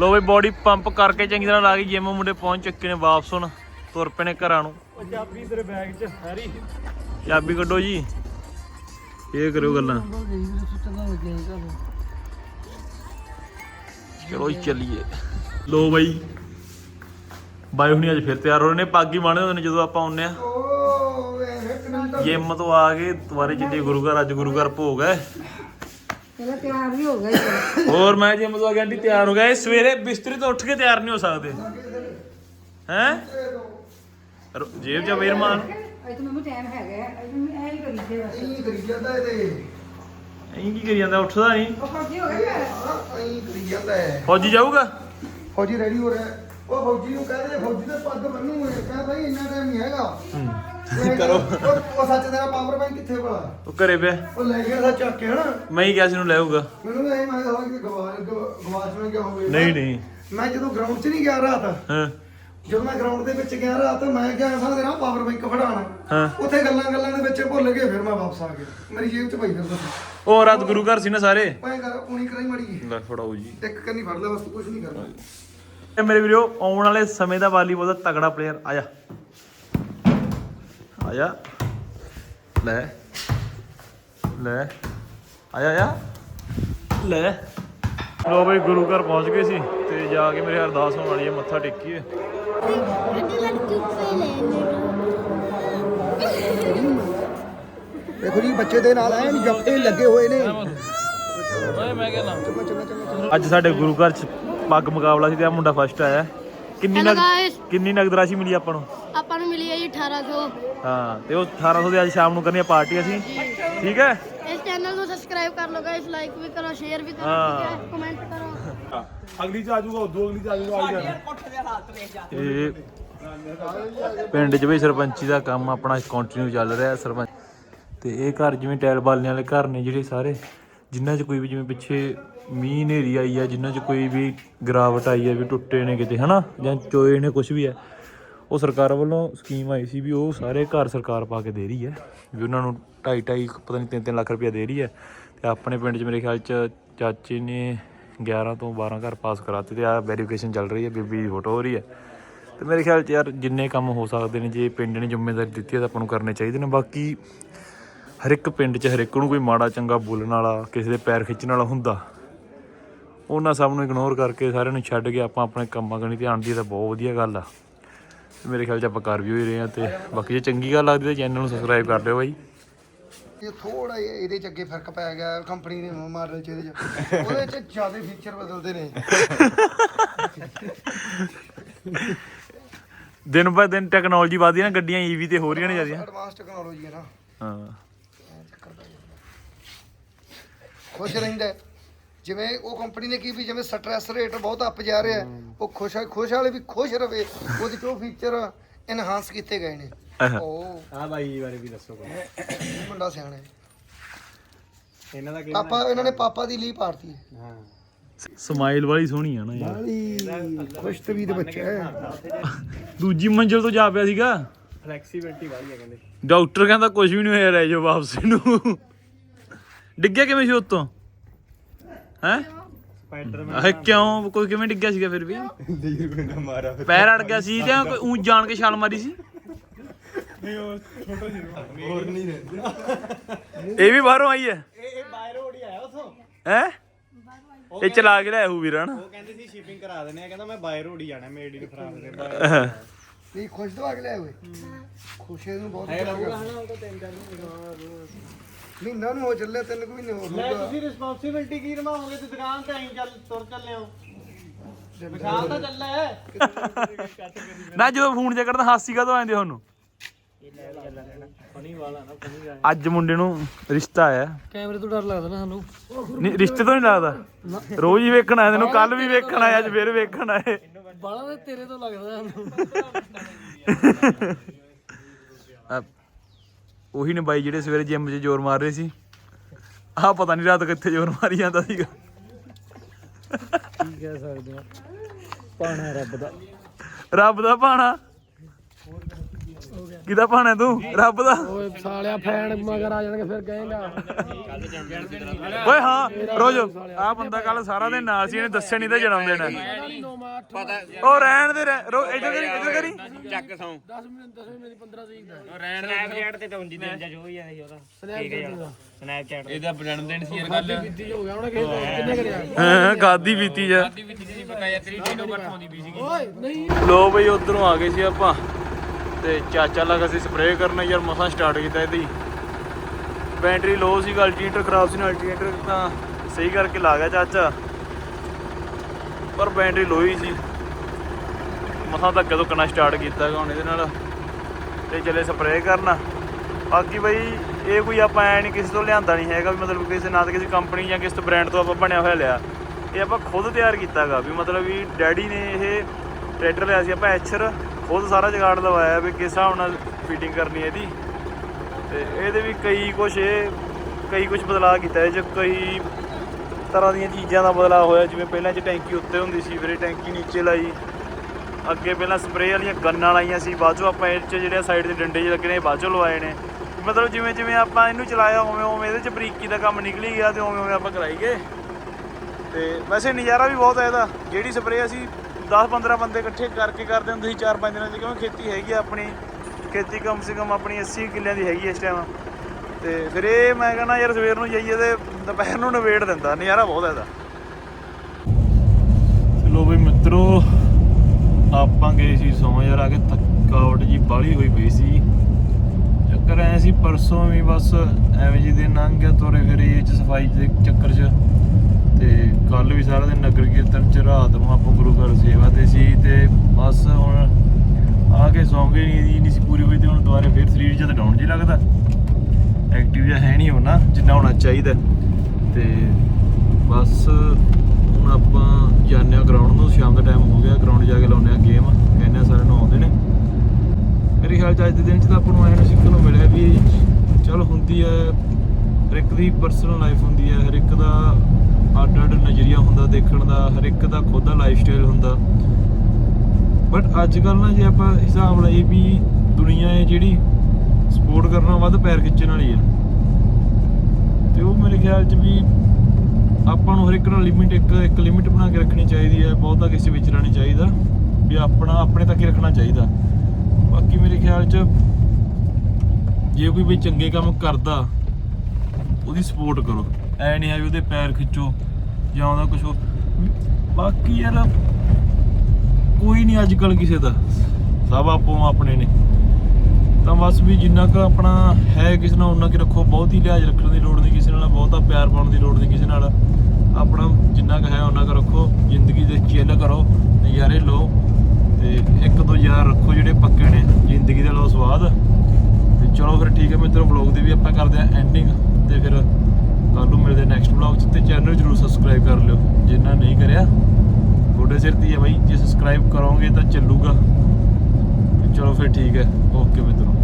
ਲੋ ਬਈ body pump ਕਰਕੇ ਚੰਗੀ ਤਰ੍ਹਾਂ ਲਾ ਕੇ ਜਿਮ ਮੁੰਡੇ ਪਹੁੰਚ ਚੁੱਕੇ ਨੇ ਵਾਪਸ ਹੁਣ ਤੁਰ ਪਏ ਨੇ ਘਰਾਂ ਨੂੰ। ਪੰਜਾਬੀ ਤੇਰੇ ਬੈਗ 'ਚ ਸਾਰੀ। ਚਾਬੀ ਕੱਢੋ ਜੀ। ਇਹ ਕਰਿਓ ਗੱਲਾਂ। ਚਲੋ ਚੱਲੀਏ। ਲੋ ਬਈ ਬਾਈ ਹੁਣੀ ਅੱਜ ਫਿਰ ਤਿਆਰ ਹੋ ਰਹੇ ਨੇ ਪੱਗ ਹੀ ਬੰਨ੍ਹਦੇ ਹੁੰਦੇ ਨੇ ਜਦੋਂ ਆਪਾਂ ਆਉਂਦੇ ਆ ਜਿਮ ਤੋਂ ਆ ਕੇ ਦੁਬਾਰੇ ਚੱਲੇ ਗੁਰੂ ਘਰ ਅੱਜ ਗੁਰੂ ਘਰ ਭੋਗ ਹੈ। ਇਹਦਾ ਤਿਆਰ ਵੀ ਹੋ ਗਿਆ ਜੀ। ਹੋਰ ਮੈਂ ਜਿਮ ਤੋਂ ਆ ਕੇ ਆਂਟੀ ਤਿਆਰ ਹੋ ਗਿਆ। ਇਹ ਸਵੇਰੇ ਬਿਸਤਰੇ ਤੋਂ ਉੱਠ ਕੇ ਤਿਆਰ ਨਹੀਂ ਹੋ ਸਕਦੇ। ਹੈ? ਜੇਬ ਚ ਮੇਰ ਮਾਨ ਅੱਜ ਤਾਂ ਮੈਨੂੰ ਟਾਈਮ ਹੈਗਾ ਅੱਜ ਮੈਂ ਇਹ ਹੀ ਕਰੀ ਜੇ ਬਸ ਐਂ ਕਰੀ ਜਾਂਦਾ ਇਹਦੇ ਐਂ ਕੀ ਕਰੀ ਜਾਂਦਾ? ਉੱਠਦਾ ਨਹੀਂ। ਉਹ ਫੌਜੀ ਹੋ ਗਿਆ ਯਾਰ ਐਂ ਕਰੀ ਜਾਂਦਾ ਹੈ। ਫੌਜੀ ਜਾਊਗਾ? ਫੌਜੀ ਰੈਡੀ ਹੋ ਰਿਹਾ। ਹੈ। ਉਹ ਫੌਜੀ ਨੂੰ ਕਹਿੰਦੇ ਫੌਜੀ ਦੇ ਪੱਗ ਬੰਨੂ ਹੈ ਕਹਿੰਦਾ ਭਾਈ ਇੰਨਾ ਟਾਈਮ ਨਹੀਂ ਹੈਗਾ। ਕਰੋ। ਉਹ ਸੱਚ ਤੇਰਾ ਪਾਵਰ ਬੈਂਕ ਕਿੱਥੇ ਭਲਾ? ਉਹ ਘਰੇ ਪਿਆ। ਉਹ ਲੈ ਗਿਆ ਸੱਚ ਚੱਕ ਕੇ ਹਨਾ। ਮੈਂ ਹੀ ਕਿਹਾ ਸੀ ਨੂੰ ਲੈ ਆਊਗਾ। ਮੈਨੂੰ ਇਹ ਮੈਂ ਕਿਹਾ ਕਿ ਗਵਾਚ ਗਵਾਚ ਨਾ ਗਿਆ ਹੋਵੇ। ਨਹੀਂ ਨਹੀਂ। ਮੈਂ ਜਦੋਂ ਗਰਾਊਂਡ 'ਚ ਨਹੀਂ ਗਿਆ ਰਾਤ ਹਾਂ। ਜਦੋਂ ਮੈਂ ਗਰਾਊਂਡ ਦੇ ਵਿੱਚ ਗਿਆ ਰਾਤ ਮੈਂ ਗਿਆ ਸਾਂ ਤੇਰਾ ਪਾਵਰ ਬੈਂਕ ਫੜਾਉਣ। ਹਾਂ। ਉੱਥੇ ਗੱਲਾਂ ਗੱਲਾਂ ਦੇ ਵਿੱਚ ਭੁੱਲ ਗਏ ਫਿਰ ਮੈਂ ਵਾਪਸ ਆ ਗਿਆ। ਮੇਰੀ ਜੇਬ 'ਚ ਪਈ ਫਿਰਦਾ ਸੀ ਉਹ ਰਾਤ ਗੁਰੂ ਘਰ ਸੀ ਨਾ ਸਾਰੇ। ਮੈਂ ਕਰ ਪੂਣੀ ਕਰਾਈ ਮੜੀ ਜੀ ਲੈ ਫੜਾਓ ਜੀ। ਇੱਕ ਕੰਨੀ ਫੜ ਲੈ ਬਸ ਕੁਝ ਨਹੀਂ ਕਰਨਾ। ਇਹ ਮੇਰੇ ਵੀਰੋ ਆਉਣ ਵਾਲੇ ਸਮੇਂ ਦਾ ਵਾਲੀਬਾਲ ਦਾ ਤਗੜਾ ਪਲੇਅਰ ਆ ਜਾ ਆ ਜਾ ਲੈ। ਲੈ। ਆ ਜਾ ਆ ਲੈ। ਲੋ ਬਈ ਗੁਰੂ ਘਰ ਪਹੁੰਚ ਗਏ ਸੀ ਤੇ ਜਾ ਕੇ ਮੇਰੇ ਅਰਦਾਸ ਹੋਣ ਵਾਲੀ ਹੈ ਮੱਥਾ ਟੇਕੀਏ। ਦੇਖੋ ਜੀ ਬੱਚੇ ਦੇ ਨਾਲ ਐਨ ਜੱਫੇ ਲੱਗੇ ਹੋਏ ਨੇ। ਓਏ ਮੈਂ ਕਹਿੰਦਾ ਅੱਜ ਸਾਡੇ ਗੁਰੂ ਘਰ ਚ ਪੱਗ ਮੁਕਾਬਲਾ ਸੀ ਤੇ ਆ ਮੁੰਡਾ ਫਸਟ ਆਇਆ। ਕਿੰਨੀ Hello ਨਗ guys, ਕਿੰਨੀ ਨਗਦ ਰਾਸ਼ੀ ਮਿਲੀ ਆਪਾਂ ਨੂੰ? ਆਪਾਂ ਨੂੰ ਮਿਲੀ ਹੈ ਜੀ 1800 ਹਾਂ ਤੇ ਉਹ 1800 ਦੇ ਅੱਜ ਸ਼ਾਮ ਨੂੰ ਕਰਨੀ ਆ ਪਾਰਟੀ ਅਸੀਂ। ਠੀਕ ਹੈ? ਇਸ ਚੈਨਲ ਨੂੰ ਸਬਸਕ੍ਰਾਈਬ ਕਰ ਲਓ ਗਾਇਸ ਲਾਈਕ ਵੀ ਕਰੋ ਸ਼ੇਅਰ ਵੀ ਕਰੋ ਹਾਂ। ਕਮੈਂਟ ਕਰੋ। ਅਗਲੀ 'ਚ ਆ ਜਾਊਗਾ ਉਦੋਂ ਅਗਲੀ 'ਚ ਆ ਜਾਊਗਾ ਆ ਜਾਣਾ। ਇਹ ਪਿੰਡ 'ਚ ਵੀ ਸਰਪੰਚੀ ਦਾ ਕੰਮ ਆਪਣਾ ਕੰਟੀਨਿਊ ਚੱਲ ਰਿਹਾ ਸਰਪੰਚ। ਤੇ ਇਹ ਘਰ ਜਿਵੇਂ ਟੈਲ ਬਾਲਣੇ ਵਾਲੇ ਘਰ ਨੇ ਜਿਹੜੇ ਸਾਰੇ ਜਿਨ੍ਹਾਂ 'ਚ ਕੋਈ ਵੀ ਜਿਵੇਂ ਪਿੱਛੇ ਮੀਂਹ ਹਨੇਰੀ ਆਈ ਆ ਜਿਨ੍ਹਾਂ 'ਚ ਕੋਈ ਵੀ ਗਿਰਾਵਟ ਆਈ ਆ ਵੀ ਟੁੱਟੇ ਨੇ ਕਿਤੇ ਹਨਾ? ਜਾਂ ਚੋਏ ਨੇ ਕੁਝ ਵੀ ਹੈ ਉਹ ਸਰਕਾਰ ਵੱਲੋਂ ਸਕੀਮ ਆਈ ਸੀ ਵੀ ਉਹ ਸਾਰੇ ਘਰ ਸਰਕਾਰ ਪਾ ਕੇ ਦੇ ਰਹੀ ਹੈ, ਵੀ ਉਹਨਾਂ ਨੂੰ 2.5 2.5 ਪਤਾ ਨਹੀਂ 3-3 ਲੱਖ ਰੁਪਇਆ ਦੇ ਰਹੀ ਹੈ ਤੇ ਆਪਣੇ ਪਿੰਡ 'ਚ ਮੇਰੇ ਖਿਆਲ 'ਚ ਚਾਚੇ ਨੇ 11 ਤੋਂ 12 ਘਰ ਪਾਸ ਕਰਾਤੇ ਤੇ ਆ ਵੈਰੀਫਿਕੇਸ਼ਨ ਚੱਲ ਰਹੀ ਹੈ, ਬੀਬੀ ਦੀ ਫੋਟੋ ਹੋ ਰਹੀ ਹੈ। ਤੇ ਮੇਰੇ ਖਿਆਲ 'ਚ ਯਾਰ ਜਿੰਨੇ ਕੰਮ ਹੋ ਸਕਦੇ ਨੇ, ਜੇ ਪਿੰਡ ਨੇ ਜ਼ਿੰਮੇਵਾਰੀ ਦਿੱਤੀ ਹੈ ਤਾਂ ਆਪਾਂ ਨੂੰ ਕਰਨੇ ਚਾਹੀਦੇ ਨੇ। ਬਾਕੀ ਹਰ ਇੱਕ ਪਿੰਡ 'ਚ ਹਰ ਇੱਕ ਨੂੰ ਕੋਈ ਮਾੜਾ ਚੰਗਾ ਬੋਲਣ ਵਾਲਾ, ਕਿਸੇ ਦੇ ਪੈਰ ਖਿੱਚਣ ਵਾਲਾ ਹੁੰਦਾ, ਉਹਨਾਂ ਸਭ ਨੂੰ ਇਗਨੋਰ ਕਰਕੇ ਸਾਰਿਆਂ ਨੂੰ ਛੱਡ ਕੇ ਆਪਾਂ ਆਪਣੇ ਕੰਮਾਂ ਕਣੀ ਧਿਆਨ ਦੀ ਤਾਂ ਬਹੁਤ ਵਧੀਆ ਗੱਲ ਆ। ਮੇਰੇ ਖਿਆਲ 'ਚ ਆਪਾਂ ਕਰ ਵੀ ਹੋਈ ਰਹੇ ਆ ਤੇ ਬਾਕੀ ਜੇ ਚੰਗੀ ਗੱਲ ਲੱਗਦੀ ਤਾਂ ਚੈਨਲ ਨੂੰ ਸਬਸਕ੍ਰਾਈਬ ਕਰ ਲਿਓ ਬਾਈ। ਇਹ ਥੋੜਾ ਜਿਹਾ ਇਹਦੇ ਚ ਅੱਗੇ ਫ਼ਰਕ ਪੈ ਗਿਆ ਕੰਪਨੀ ਨੇ ਮਾਡਲ ਚ ਇਹਦੇ ਚ। ਉਹਦੇ ਚ ਜ਼ਿਆਦਾ ਫੀਚਰ ਬਦਲਦੇ ਨੇ। ਦਿਨ ਬਾ ਦਿਨ ਟੈਕਨੋਲੋਜੀ ਵਧਦੀ ਨਾ ਗੱਡੀਆਂ ਈਵੀ ਤੇ ਹੋ ਰਹੀਆਂ ਨੇ ਜਿਆਦੀਆਂ। ਐਡਵਾਂਸ ਟੈਕਨੋਲੋਜੀ ਹੈ ਨਾ। ਹਾਂ। ਖੁਸ਼ ਰਹਿੰਦਾ। ਜਿਵੇਂ ਉਹ ਕੰਪਨੀ ਨੇ ਕੀ ਵੀ ਜਿਵੇਂ ਸਟ੍ਰੈਸ ਰੇਟ ਬਹੁਤ ਅੱਪ ਜਾ ਰਿਹਾ ਹੈ, ਉਹ ਖੁਸ਼ ਖੁਸ਼ ਵਾਲੇ ਵੀ ਖੁਸ਼ ਰਵੇ ਉਹਦੇ ਚੋਂ ਫੀਚਰ ਇਨਹਾਂਸ ਕੀਤੇ ਗਏ ਨੇ। ਆਹਾ। ਉਹ ਆ ਬਾਈ ਬਾਰੇ ਵੀ ਦੱਸੋ ਕੋਈ। ਇਹ ਮੁੰਡਾ ਸਿਆਣਾ ਹੈ। ਇਹਨਾਂ ਦਾ ਕੀ ਪਾਪਾ ਇਹਨਾਂ ਨੇ ਪਾਪਾ ਦੀ ਲੀ ਪਾਰਤੀ ਹੈ। ਹਾਂ। ਸਮਾਈਲ ਵਾਲੀ ਸੋਹਣੀ ਆ ਨਾ ਯਾਰ ਬਾਲੀ ਖੁਸ਼ ਤਵੀਰ ਬੱਚਾ ਹੈ। ਦੂਜੀ ਮੰਜ਼ਿਲ ਤੋਂ ਜਾ ਪਿਆ ਸੀਗਾ। ਫਲੈਕਸੀਬਿਲਟੀ ਵਾਲੀ ਹੈ ਕਹਿੰਦੇ। ਡਾਕਟਰ ਕਹਿੰਦਾ ਕੁਝ ਵੀ ਨਹੀਂ ਹੋਇਆ ਰਹਿ ਜਾਓ ਵਾਪਸ ਨੂੰ ਡਿੱਗਿਆ ਕਿਵੇਂ ਸੀ ਉੱਤੋਂ? ਹੈ? ਸਪਾਈਡਰਮੈਨ ਕਿਉਂ? ਕੋਈ ਕਿਵੇਂ ਡਿੱਗਿਆ ਸੀਗਾ ਫਿਰ ਵੀ? ਮਾਰਾ ਪੈਰ ਅੜ ਗਿਆ ਸੀ ਜਾਂ ਕੋਈ ਊਂ ਜਾਣ ਕੇ ਛਾਲ ਮਾਰੀ ਸੀ? ਨਹੀਂ ਉਹ ਛੋਟਾ ਸੀ ਹੋਰ ਨਹੀਂ ਰਹਿੰਦਾ। ਇਹ ਵੀ ਬਾਹਰੋਂ ਆਈ ਹੈ? ਇਹ ਇਹ ਬਾਹਰ ਰੋੜੀ ਆਇਆ ਉਥੋਂ। ਹੈ? ਇਹ ਚਲਾ ਕੇ ਲਿਆਇਆ ਹੂ ਵੀਰਨ ਉਹ ਕਹਿੰਦੇ ਸੀ ਸ਼ਿਪਿੰਗ ਕਰਾ ਦਿੰਦੇ ਆ। ਕਹਿੰਦਾ ਮੈਂ ਬਾਹਰ ਰੋੜੀ ਜਾਣਾ ਮੇਡ ਇਨ ਫਰਾਂਸ ਦੇ ਬਾਹਰ। ਨਹੀਂ ਖੁਸ਼ ਤੋਂ ਅਗਲੇ ਹੋਏ ਖੁਸ਼ ਇਹਨੂੰ ਬਹੁਤ ਹੈ ਰਹੂਗਾ ਹਨਾ ਉਹ ਤਾਂ ਤਿੰਨ ਚਾਰ ਮਹੀਨੇ ਮਹੀਨਾ ਨੂੰ ਹੋ ਚੱਲਿਆ ਤਿੰਨ ਕੁ ਮਹੀਨੇ ਹੋ ਲੈ ਹੋਊਗਾ ਤੁਸੀਂ ਰਿਸਪੌਂਸਿਬਿਲਟੀ ਕੀ ਨਿਭਾਓਗੇ? ਤੇ ਦੁਕਾਨ ਤੇ ਆਈ ਚੱਲ ਤੁਰ ਚੱਲੇ ਹੋ। ਵਿਸ਼ਾਲ ਤਾਂ ਚੱਲਾ। ਹੈ। ਨਾ ਜਦੋਂ ਫੋਨ ਜੇ ਕਰਦਾ ਹਾਸੀ ਕਦੋਂ ਆਉਂਦੇ ਤੁਹਾਨੂੰ? ਫਨੀ ਵਾਲਾ ਨਾ ਫਨੀ ਗਾ ਅੱਜ ਮੁੰਡੇ ਨੂੰ ਰਿਸ਼ਤਾ ਆਇਆ। ਕੈਮਰੇ ਤੋਂ ਡਰ ਲੱਗਦਾ ਨਾ ਸਾਨੂੰ। ਨਹੀਂ ਰਿਸ਼ਤੇ ਤੋਂ ਨਹੀਂ ਲੱਗਦਾ। ਰੋਜ਼ ਹੀ ਵੇਖਣ ਆਇਆ ਤੈਨੂੰ ਕੱਲ ਵੀ ਵੇਖਣ ਆਇਆ ਅੱਜ ਫਿਰ ਵੇਖਣ ਆਏ ਬਾਲਾ ਤੇ ਤੇਰੇ ਤੋਂ ਲੱਗਦਾ ਸਾਨੂੰ। ਆ, ਉਹੀ ਨੇ ਬਾਈ ਜਿਹੜੇ ਸਵੇਰੇ ਜਿਮ 'ਚ ਜ਼ੋਰ ਮਾਰ ਰਹੇ ਸੀ। ਆਹ ਪਤਾ ਨਹੀਂ ਰਾਤ ਕਿੱਥੇ ਜ਼ੋਰ ਮਾਰੀ ਜਾਂਦਾ ਸੀਗਾ। ਕੀ ਕਹਿ ਸਕਦੇ ਆ? ਪਾਣਾ ਰੱਬ ਦਾ। ਰੱਬ ਦਾ ਭਾਣਾ ਕਿਹਦਾ ਭਾਣਾ ਤੂੰ? ਰੱਬ ਦਾ। ਓਏ ਸਾਲਿਆ ਫੈਨ ਮਗਰ ਆ ਜਾਣਗੇ ਫਿਰ ਕਹੇਗਾ। ਓਏ ਹਾਂ ਰੋਜ਼ ਆ ਬੰਦਾ ਕੱਲ ਸਾਰਾ ਦਿਨ ਨਾਲ ਸੀ ਇਹਨੇ ਦੱਸਿਆ ਨਹੀਂ ਤਾਂ ਜਨਮ ਦਿਨ। ਹੈ ਪਤਾ ਉਹ ਰਹਿਣ ਦੇ ਰਹਿ- ਰੋ ਇੱਧਰ ਕਰੀ ਇੱਧਰ ਕਰੀ। ਚੱਕ ਸੌ। 10 ਮਿੰਟ 10 ਮੇਰੀ 15 ਤਰੀਕ ਦਾ ਰੈਣ ਸਨੈਪਚੈਟ ਤੇ ਤਾਂ ਉਂਝ ਦਿਨ ਜਾ ਜੋ ਹੀ ਜਾਂਦੇ ਸੀ ਉਹਦਾ। ਸਨੈਪਚੈਟ ਦਾ ਸਨੈਪਚੈਟ ਇਹਦਾ ਜਨਮ ਦਿਨ ਸੀ ਯਾਰ ਕੱਲ ਬੀਤੀ ਹੋ ਗਿਆ ਕਿੰਨੇ ਕਰਿਆ ਹਾਂ ਗਾਦੀ ਪੀਤੀ ਜਾ ਵੀ ਵਿੱਚ ਨਹੀਂ ਪਤਾ ਯਾਰ ਤੇਰੀ ਆਫ ਆਉਂਦੀ ਵੀ ਸੀਗੀ। ਓਏ ਨਹੀਂ। ਲੋ ਬਈ ਉਧਰੋਂ ਆ ਗਏ ਸੀ ਆਪਾਂ। ਤੇ ਚਾਚਾ ਲੱਗ ਅਸੀਂ ਸਪਰੇਅ ਕਰਨਾ, ਯਾਰ ਮਸਾਂ ਸਟਾਰਟ ਕੀਤਾ ਇਹਦੀ। ਬੈਟਰੀ ਲੋ ਸੀਗਾ ਅਲਟੀਨੇਟਰ ਖਰਾਬ ਸੀ ਨਾ ਅਲਟੀਨੇਟਰ ਤਾਂ ਸਹੀ ਕਰਕੇ ਲਾ ਗਿਆ ਚਾਚਾ। ਪਰ ਬੈਟਰੀ ਲੋ ਹੀ ਸੀ। ਮਸਾਂ ਧੱਕੇ ਤੋਂ ਕਨਾ ਸਟਾਰਟ ਕੀਤਾ ਹੈਗਾ ਹੁਣ ਇਹਦੇ ਨਾਲ। ਤੇ ਚਲੇ ਸਪਰੇਅ ਕਰਨਾ। ਬਾਕੀ ਬਈ, ਇਹ ਕੋਈ ਆਪਾਂ ਐ ਨਹੀਂ ਕਿਸੇ ਤੋਂ ਲਿਆਂਦਾ ਨਹੀਂ ਹੈਗਾ ਵੀ ਮਤਲਬ ਕਿਸੇ ਨਾ ਤਾਂ ਕਿਸੇ ਕੰਪਨੀ ਜਾਂ ਕਿਸੇ ਬ੍ਰਾਂਡ ਤੋਂ ਆਪਾਂ ਬਣਿਆ ਹੋਇਆ ਲਿਆ। ਇਹ ਆਪਾਂ ਖੁਦ ਤਿਆਰ ਕੀਤਾ ਹੈਗਾ ਵੀ ਮਤਲਬ ਵੀ ਡੈਡੀ ਨੇ ਇਹ ਟਰੈਕਟਰ ਲਿਆ ਸੀ ਆਪਾਂ ਐਚਰ ਖੁਦ ਸਾਰਾ ਜਗਾੜ ਲਵਾਇਆ ਵੀ ਕਿਸ ਹਿਸਾਬ ਨਾਲ ਫਿਟਿੰਗ ਕਰਨੀ ਹੈ ਇਹਦੀ। ਤੇ ਇਹਦੇ ਵੀ ਕਈ ਕੁਛ ਇਹ, ਕਈ ਕੁਛ ਬਦਲਾਅ ਕੀਤਾ ਇਹ ਚ, ਕਈ ਤਰ੍ਹਾਂ ਦੀਆਂ ਚੀਜ਼ਾਂ ਦਾ ਬਦਲਾਅ ਹੋਇਆ। ਜਿਵੇਂ ਪਹਿਲਾਂ ਚ ਟੈਂਕੀ ਉੱਤੇ ਹੁੰਦੀ ਸੀ, ਫਿਰ ਇਹ ਟੈਂਕੀ ਨੀਚੇ ਲਾਈ। ਅੱਗੇ ਪਹਿਲਾਂ ਸਪਰੇਅ ਵਾਲੀਆਂ ਗੰਨਾਂ ਲਾਈਆਂ ਸੀ, ਬਾਅਦ ਆਪਾਂ ਇਹ 'ਚ ਜਿਹੜੇ ਸਾਈਡ ਦੇ ਡੰਡੇ ਜਿਹੇ ਲੱਗੇ ਨੇ ਇਹ ਬਾਅਦ ਲਵਾਏ ਨੇ। ਮਤਲਬ ਜਿਵੇਂ ਜਿਵੇਂ ਆਪਾਂ ਇਹਨੂੰ ਚਲਾਇਆ, ਉਵੇਂ ਉਵੇਂ ਇਹਦੇ 'ਚ ਬਰੀਕੀ ਦਾ ਕੰਮ ਨਿਕਲੀ ਗਿਆ ਤੇ ਉਵੇਂ ਉਵੇਂ ਆਪਾਂ ਕਰਾਈ ਗਏ। ਤੇ ਵੈਸੇ ਨਜ਼ਾਰਾ ਵੀ ਬਹੁਤ ਹੈ ਇਹਦਾ। ਜਿਹੜੀ ਸਪਰੇਅ ਅਸੀਂ 10-15 ਬੰਦੇ ਇਕੱਠੇ ਕਰਕੇ ਕਰਦੇ ਹੁੰਦੇ ਸੀ 4-5 ਦਿਨਾਂ ਦੀ, ਕਿਉਂਕਿ ਖੇਤੀ ਹੈਗੀ ਆਪਣੀ। ਖੇਤੀ ਕਮ ਸੇ ਕਮ ਆਪਣੀ 80 ਕਿੱਲਿਆਂ ਦੀ ਹੈਗੀ ਇਸ ਟਾਈਮ ਤੇ ਫਿਰ ਇਹ ਮੈਂ ਕਹਿੰਦਾ ਯਾਰ ਸਵੇਰ ਨੂੰ ਜਾਈਏ ਤੇ ਦੁਪਹਿਰ ਨੂੰ ਨਵੇੜ ਦਿੰਦਾ, ਨਜ਼ਾਰਾ ਬਹੁਤ ਹੈ ਇਹਦਾ। ਚਲੋ ਬਈ ਮਿੱਤਰੋ, ਆਪਾਂ ਗਏ ਸੀ ਸੌਂ ਯਾਰ ਆ ਕੇ ਥਕਾਵਟ ਜੀ ਬਾਲੀ ਹੋਈ ਪਈ ਸੀ। ਚੱਕਰ ਐ ਸੀ, ਪਰਸੋਂ ਵੀ ਬਸ ਐਵੇਂ ਜੀ ਦਿਨ ਲੰਘ ਗਿਆ ਤੋਰੇ ਫਿਰ ਇਹ ਚ, ਸਫ਼ਾਈ ਦੇ ਚੱਕਰ 'ਚ। ਤੇ ਕੱਲ ਵੀ ਸਾਰਾ ਦਿਨ ਨਗਰ ਕੀਰਤਨ ਚ ਰਾਤ ਨੂੰ ਆਪਾਂ ਗੁਰੂ ਘਰ ਸੇਵਾ ਤੇ ਸੀ ਤੇ ਬਸ ਹੁਣ ਆ ਕੇ ਸੌਂਗੇ ਨਹੀਂ ਸੀ ਪੂਰੀ ਹੋਈ ਤੇ ਹੁਣ ਦੁਬਾਰੇ ਫਿਰ ਸਰੀਰ ਜਦ ਡਾਊਨ ਜੀ ਲੱਗਦਾ। ਐਕਟਿਵ ਜਿਹਾ ਹੈ ਨਹੀਂ ਹੋਣਾ, ਜਿੰਨਾ ਹੋਣਾ ਚਾਹੀਦਾ। ਤੇ ਬਸ ਹੁਣ ਆਪਾਂ ਜਾਂਦੇ ਆ ਗਰਾਊਂਡ ਨੂੰ, ਸ਼ਾਮ ਦਾ ਟਾਈਮ ਹੋ ਗਿਆ ਗਰਾਊਂਡ ਜਾ ਕੇ ਲਾਉਂਦੇ ਆ ਗੇਮ ਕਹਿੰਦੇ ਆ ਸਾਰਿਆਂ ਨੂੰ ਆਉਂਦੇ ਨੇ। ਮੇਰੇ ਖਿਆਲ ਚ ਅੱਜ ਦੇ ਦਿਨ ਚ ਤਾਂ ਆਪਾਂ ਨੂੰ ਐਂ ਸਿੱਖਣ ਨੂੰ ਮਿਲਿਆ ਵੀ ਚਲ ਹੁੰਦੀ ਹੈ, ਹਰ ਇੱਕ ਦੀ ਪਰਸਨਲ ਲਾਈਫ ਹੁੰਦੀ ਹੈ, ਹਰ ਇੱਕ ਦਾ ਅੱਡ ਅੱਡ ਨਜ਼ਰੀਆ ਹੁੰਦਾ ਦੇਖਣ ਦਾ, ਹਰ ਇੱਕ ਦਾ ਖੁਦ ਦਾ ਲਾਈਫ ਸਟਾਈਲ ਹੁੰਦਾ। ਬਟ ਅੱਜ ਕੱਲ ਨਾ ਜੇ ਆਪਾਂ ਹਿਸਾਬ ਲਾਈਏ ਵੀ ਦੁਨੀਆ ਹੈ ਜਿਹੜੀ ਸਪੋਰਟ ਕਰਨਾ ਵੱਧ ਪੈਰ ਖਿੱਚਣ ਵਾਲੀ ਹੈ ਤੇ ਉਹ ਮੇਰੇ ਖਿਆਲ ਚ ਵੀ ਆਪਾਂ ਨੂੰ ਹਰ ਇੱਕ ਨਾਲ ਲਿਮਿਟ ਇੱਕ ਇੱਕ ਲਿਮਿਟ ਬਣਾ ਕੇ ਰੱਖਣੀ ਚਾਹੀਦੀ ਹੈ ਬਹੁਤਾ ਕਿਸੇ ਵਿੱਚ ਰਹਿਣੀ ਚਾਹੀਦਾ, ਵੀ ਆਪਣਾ, ਆਪਣੇ ਤੱਕ ਹੀ ਰੱਖਣਾ ਚਾਹੀਦਾ। ਬਾਕੀ ਮੇਰੇ ਖਿਆਲ ਚ ਜੇ ਕੋਈ ਵੀ ਚੰਗੇ ਕੰਮ ਕਰਦਾ, ਉਹਦੀ ਸਪੋਰਟ ਕਰੋ। ਐ ਨਹੀਂ ਹੈ ਵੀ ਉਹਦੇ ਪੈਰ ਖਿੱਚੋ ਜਾਂ ਉਹਦਾ ਕੁਝ ਬਾਕੀ ਯਾਰ, ਕੋਈ ਨਹੀਂ ਅੱਜ ਕੱਲ ਕਿਸੇ ਦਾ। ਸਭ ਆਪੋ ਆਪਣੇ ਨੇ। ਤਾਂ ਬਸ ਵੀ ਜਿੰਨਾ ਕੁ ਆਪਣਾ ਹੈ ਕਿਸੇ ਨਾਲ ਉਹਨਾਂ ਕਿ ਰੱਖੋ। ਬਹੁਤ ਹੀ ਲਿਹਾਜ਼ ਰੱਖਣ ਦੀ ਲੋੜ ਨਹੀਂ ਕਿਸੇ ਨਾਲ, ਬਹੁਤਾ ਪਿਆਰ ਪਾਉਣ ਦੀ ਲੋੜ ਨਹੀਂ ਕਿਸੇ ਨਾਲ। ਆਪਣਾ ਜਿੰਨਾ ਕੁ ਹੈ ਉਹਨਾਂ ਕੁ ਰੱਖੋ। ਜ਼ਿੰਦਗੀ ਦੇ ਚਿੱਲ ਕਰੋ। ਨਜ਼ਾਰੇ ਲਓ। ਤੇ ਇੱਕ ਦੋ ਯਾਰ ਰੱਖੋ ਜਿਹੜੇ ਪੱਕੇ ਨੇ। ਜ਼ਿੰਦਗੀ ਦਾ ਲਓ ਸਵਾਦ। ਤੇ ਚਲੋ ਫਿਰ ਠੀਕ ਹੈ ਮਿੱਤਰੋ ਵਲੌਗ ਦੀ ਵੀ ਆਪਾਂ ਕਰਦੇ ਆ ਐਂਡਿੰਗ ਤੇ ਫਿਰ ਕੱਲ ਨੂੰ ਮਿਲਦੇ ਨੈਕਸਟ ਵਲੌਗ 'ਚ ਤੇ ਚੈਨਲ ਜਰੂਰ ਸਬਸਕ੍ਰਾਈਬ ਕਰ ਲਿਓ। ਜਿੰਨਾ ਨਹੀਂ ਕਰਿਆ, ਤੁਹਾਡੇ ਸਿਰ ਦੀ ਹੈ ਬਾਈ। ਜੇ ਸਬਸਕ੍ਰਾਈਬ ਕਰੋਗੇ ਤਾਂ ਚੱਲੂਗਾ। ਚਲੋ ਫਿਰ ਠੀਕ ਹੈ। ਓਕੇ ਮਿੱਤਰੋ।